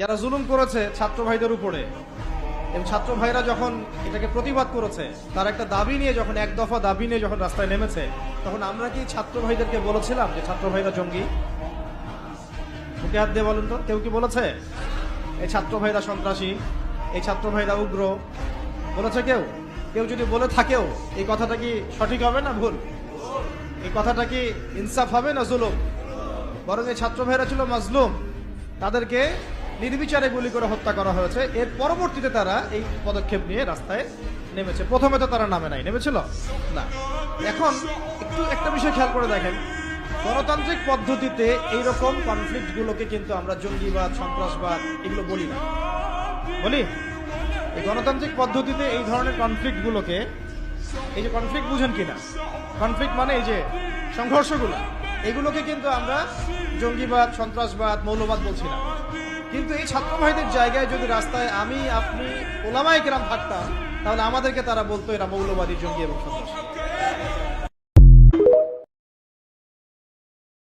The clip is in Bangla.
যারা জুলুম করেছে ছাত্র ভাইদের উপরে, এবং ছাত্র ভাইরা যখন এটাকে প্রতিবাদ করেছে, তার একটা দাবি নিয়ে যখন, এক দফা দাবি নিয়ে যখন রাস্তায় নেমেছে, তখন আমরা কি ছাত্র ভাইদেরকে বলেছিলাম যে ছাত্র ভাইরা জঙ্গি? হাত দিয়ে বলুন তো, কেউ কি বলেছে? এই ছাত্র ভাইরা সন্ত্রাসী, এই ছাত্র ভাইরা উগ্র। বলেছে কেউ? কেউ যদি বলে থাকেও, এই কথাটা কি সঠিক হবে না ভুল? এই কথাটা কি ইনসাফ হবে না জুলুম? বরং এই ছাত্র ভাইরা ছিল মাজলুম। তাদেরকে নির্বিচারে গুলি করে হত্যা করা হয়েছে। এর পরবর্তীতে তারা এই পদক্ষেপ নিয়ে রাস্তায় নেমেছে। প্রথমে তো তারা নামে নাই। নেমেছিল? না। এখন একটু একটা বিষয় খেয়াল করে দেখেন। গণতান্ত্রিক পদ্ধতিতে এইরকম কনফ্লিক্ট গুলোকে কিন্তু আমরা জঙ্গিবাদ, সন্ত্রাসবাদ এগুলো বলি না। বলি? এই গণতান্ত্রিক পদ্ধতিতে এই ধরনের কনফ্লিক্ট গুলোকে এই যে কনফ্লিক্ট বুঝেন কিনা? কনফ্লিক্ট মানে এই যে সংঘর্ষগুলো। এগুলোকে কিন্তু আমরা জঙ্গিবাদ, সন্ত্রাসবাদ, মৌলবাদ বলছি না। কিন্তু এই ছাত্র ভাইদের জায়গায় যদি রাস্তায় আমি, আপনি, ওলামায় কেরাম থাকতাম, তাহলে আমাদেরকে তারা বলতো এরা মৌলবাদী জঙ্গি এবং সন্ত্রাসী।